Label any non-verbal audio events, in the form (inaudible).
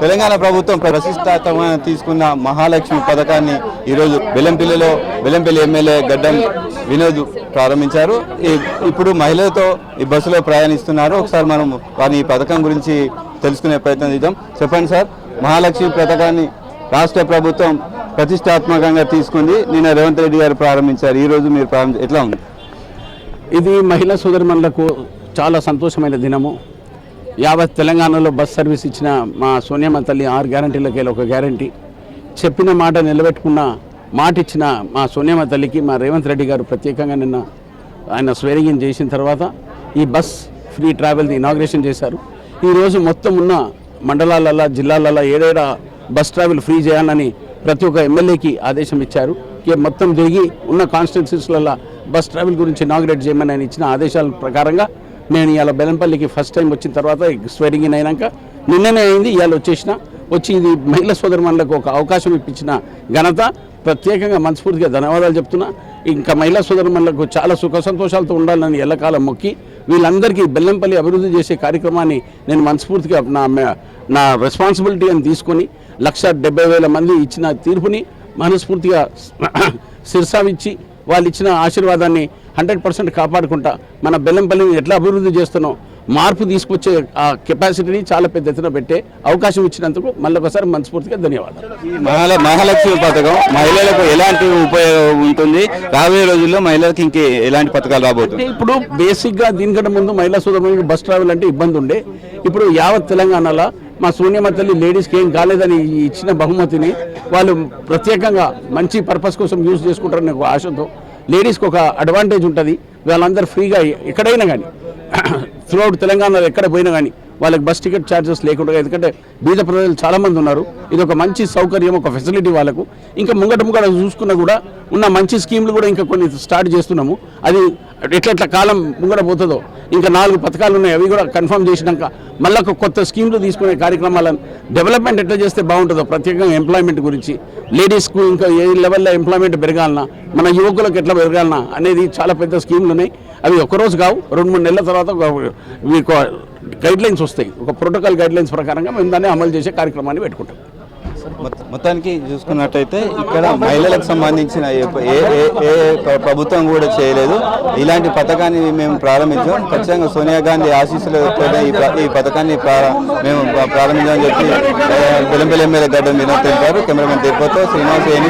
తెలంగాణ ప్రభుత్వం ప్రతిష్టాత్మకంగా తీసుకున్న మహాలక్ష్మి పథకాన్ని ఈరోజు బెల్లంపల్లిలో బెల్లంపల్లి ఎమ్మెల్యే గడ్డం వినోద్ ప్రారంభించారు. ఈ- ఇప్పుడు మహిళలతో ఈ బస్సులో ప్రయాణిస్తున్నారు. ఒకసారి మనం వారి ఈ పథకం గురించి తెలుసుకునే ప్రయత్నం చేద్దాం. చెప్పండి సార్ మహాలక్ష్మి పథకాన్ని రాష్ట్ర ప్రభుత్వం ప్రతిష్టాత్మకంగా తీసుకుంది. నిన్న రేవంత్ రెడ్డి గారు ప్రారంభించారు. ఈరోజు మీరు ప్రారంభ ఎట్లా ఉంది? ఇది మహిళా సోదరిమణులకు చాలా సంతోషమైన దినము. యావత్ తెలంగాణలో బస్ సర్వీస్ ఇచ్చిన మా సోనియమ్మ తల్లి ఆరు గ్యారంటీలకి ఒక గ్యారంటీ. చెప్పిన మాట నిలబెట్టుకున్న మాట ఇచ్చిన మా సోనియమ్మ తల్లికి మా రేవంత్ రెడ్డి గారు ప్రత్యేకంగా నిన్న ఆయన స్వేరింగ్ చేసిన తర్వాత ఈ బస్ ఫ్రీ ట్రావెల్ది ఇనాగ్రేషన్ చేశారు. ఈరోజు మొత్తం ఉన్న మండలాలలో జిల్లాలలో ఏడేడా బస్ ట్రావెల్ ఫ్రీ చేయాలని ప్రతి ఒక్క ఎమ్మెల్యేకి ఆదేశం ఇచ్చారు. మొత్తం తిరిగి ఉన్న కాన్స్టిట్యున్సీస్లలో బస్ ట్రావెల్ గురించి ఇనాగ్రేట్ చేయమని ఆయన ఇచ్చిన ఆదేశాల ప్రకారంగా నేను ఇవాళ బెల్లంపల్లికి ఫస్ట్ టైం వచ్చిన తర్వాత స్వెరింగ్ ఇన్ అయినాక నిన్ననే అయింది ఇవాళ వచ్చేసిన. వచ్చి ఇది మహిళా సోదరుమణులకు ఒక అవకాశం ఇప్పించిన ఘనత. ప్రత్యేకంగా మనస్ఫూర్తిగా ధన్యవాదాలు చెప్తున్నా. ఇంకా మహిళా సోదరుమణులకు చాలా సుఖ సంతోషాలతో ఉండాలని ఎల్లకాలం మొక్కి వీళ్ళందరికీ బెల్లంపల్లి అభివృద్ధి చేసే కార్యక్రమాన్ని నేను మనస్ఫూర్తిగా నా నా రెస్పాన్సిబిలిటీ అని తీసుకొని లక్ష డెబ్బై వేల మంది ఇచ్చిన తీర్పుని మనస్ఫూర్తిగా (clears throat) శిరసావిచ్చి వాళ్ళు ఇచ్చిన ఆశీర్వాదాన్ని హండ్రెడ్ పర్సెంట్ కాపాడుకుంటా. మన బెల్లంపల్లిని ఎట్లా అభివృద్ధి చేస్తున్నాం? మార్పు తీసుకొచ్చే ఆ కెపాసిటీని చాలా పెద్ద ఎత్తున పెట్టే అవకాశం ఇచ్చినందుకు మళ్ళీ ఒకసారి మనస్ఫూర్తిగా ధన్యవాదాలు. మహాలక్ష్మి పథకం మహిళలకు ఎలాంటి ఉపయోగం ఉంటుంది? రాబోయే రోజుల్లో మహిళలకు ఇంకే ఎలాంటి పథకాలు రాబోతుంది ఇప్పుడు బేసిక్గా దీనికంటే ముందు మహిళా సోదరులకు బస్ ట్రావెల్ అంటే ఇబ్బంది ఉండే ఇప్పుడు యావత్ తెలంగాణలో మా శూన్యమ తల్లి లేడీస్కి ఏం కాలేదని ఇచ్చిన బహుమతిని వాళ్ళు ప్రత్యేకంగా మంచి పర్పస్ కోసం యూజ్ చేసుకుంటారని ఒక ఆశతో లేడీస్కి ఒక అడ్వాంటేజ్ ఉంటుంది. వాళ్ళందరూ ఫ్రీగా ఎక్కడైనా కానీ త్రూఅవుట్ (clears throat) తెలంగాణలో ఎక్కడ పోయినా కానీ వాళ్ళకి బస్ టికెట్ ఛార్జెస్ లేకుండా ఎందుకంటే బీద ప్రజలు చాలామంది ఉన్నారు. ఇది ఒక మంచి సౌకర్యం ఒక ఫెసిలిటీ వాళ్ళకు. ఇంకా ముంగట ముంగట చూసుకున్నా కూడా ఉన్న మంచి స్కీమ్లు కూడా ఇంకా కొన్ని స్టార్ట్ చేస్తున్నాము. అది ఎట్లా ఎట్లా కాలం ముంగట పోతుందో ఇంకా నాలుగు పథకాలు ఉన్నాయి. అవి కూడా కన్ఫర్మ్ చేసినాక మళ్ళీ కొత్త స్కీమ్లు తీసుకునే కార్యక్రమాలను డెవలప్మెంట్ ఎట్లా చేస్తే బాగుంటుందో ప్రత్యేకంగా ఎంప్లాయ్మెంట్ గురించి. లేడీస్కు ఇంకా ఏ లెవెల్లో ఎంప్లాయ్మెంట్ పెరగాలన్నా మన యువకులకు ఎట్లా పెరగాలన్నా అనేది చాలా పెద్ద స్కీమ్లు ఉన్నాయి. అవి ఒకరోజు కావు రెండు మూడు నెలల తర్వాత గైడ్ లైన్స్ వస్తాయి. ఒక ప్రోటోకాల్ గైడ్ లైన్స్ ప్రకారంగా మేము దాన్ని అమలు చేసే కార్యక్రమాన్ని పెట్టుకుంటాం. మొత్తానికి చూసుకున్నట్టయితే ఇక్కడ మహిళలకు సంబంధించిన ఏ ఏ- ప్రభుత్వం కూడా చేయలేదు. ఇలాంటి పథకాన్ని మేము ప్రారంభించాం. ఖచ్చితంగా సోనియా గాంధీ ఆశీస్సులతో ఈ ఈ పథకాన్ని మేము ప్రారంభించామని చెప్పి బెల్లంపల్లి ఎమ్మెల్యే గడ్డ వినోద్ తెలిపారు. కెమెరామెన్ తిరుపతితో శ్రీనివాస్